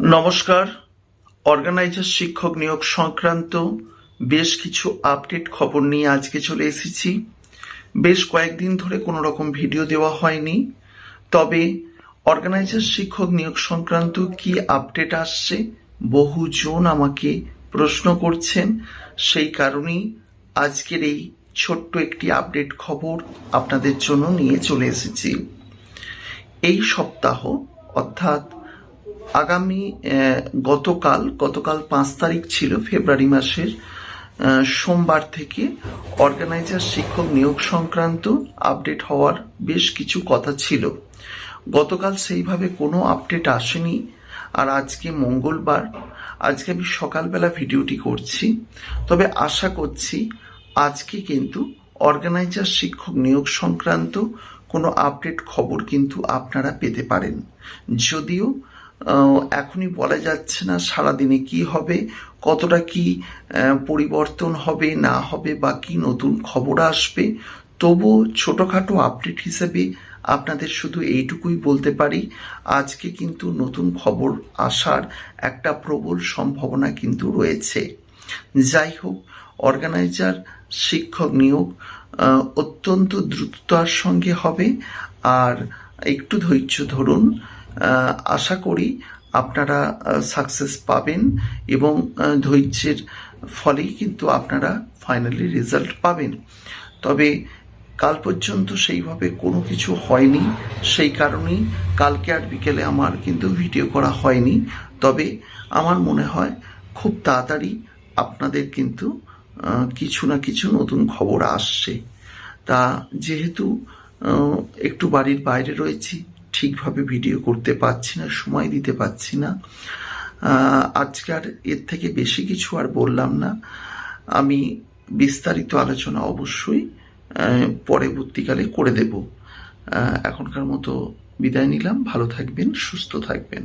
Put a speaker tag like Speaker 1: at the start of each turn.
Speaker 1: নমস্কার। অর্গানাইজার শিক্ষক নিয়োগ সংক্রান্ত বেশ কিছু আপডেট খবর নিয়ে আজকে চলে এসেছি। বেশ কয়েকদিন ধরে কোনো রকম ভিডিও দেওয়া হয়নি। তবে অর্গানাইজার শিক্ষক নিয়োগ সংক্রান্ত কি আপডেট আসছে, বহুজন আমাকে প্রশ্ন করছেন। সেই কারণেই আজকের এই ছোট্ট একটি আপডেট খবর আপনাদের জন্য নিয়ে চলে এসেছি। এই সপ্তাহ, অর্থাৎ আগামী গতকাল গতকাল পাঁচ তারিখ ছিল ফেব্রুয়ারি মাসের সোমবার থেকে অর্গানাইজার শিক্ষক নিয়োগ সংক্রান্ত আপডেট হওয়ার বেশ কিছু কথা ছিল। গতকাল সেইভাবে কোনো আপডেট আসেনি। আর আজকে মঙ্গলবার, আজকে আমি সকালবেলা ভিডিওটি করছি। তবে আশা করছি আজকে কিন্তু অর্গানাইজার শিক্ষক নিয়োগ সংক্রান্ত কোনো আপডেট খবর কিন্তু আপনারা পেতে পারেন। যদিও এখনই বলা যাচ্ছে না সারাদিনে কি হবে, কতটা কি পরিবর্তন হবে, না হবে, বা কি নতুন খবর আসবে। তবু ছোটোখাটো আপডেট হিসেবে আপনাদের শুধু এইটুকুই বলতে পারি, আজকে কিন্তু নতুন খবর আসার একটা প্রবল সম্ভাবনা কিন্তু রয়েছে। যাই হোক অর্গানাইজার শিক্ষক নিয়োগ অত্যন্ত দ্রুততার সঙ্গে হবে, আর একটু ধৈর্য ধরুন আশা করি আপনারা সাকসেস পাবেন এবং ধৈর্যের ফলেই কিন্তু আপনারা ফাইনালি রেজাল্ট পাবেন। তবে কাল পর্যন্ত সেইভাবে কোনো কিছু হয়নি, সেই কারণেই কালকে আর বিকেলে আমার কিন্তু ভিডিও করা হয়নি। তবে আমার মনে হয় খুব তাড়াতাড়ি আপনাদের কিন্তু কিছু না কিছু নতুন খবর আসছে। তা যেহেতু একটু বাড়ির বাইরে রয়েছি ঠিকভাবে ভিডিও করতে পারছি না, সময় দিতে পারছি না। আজকে আর এর থেকে বেশি কিছু আর বললাম না। আমি বিস্তারিত আলোচনা অবশ্যই পরবর্তীকালে করে দেব। এখনকার মতো বিদায় নিলাম। ভালো থাকবেন, সুস্থ থাকবেন।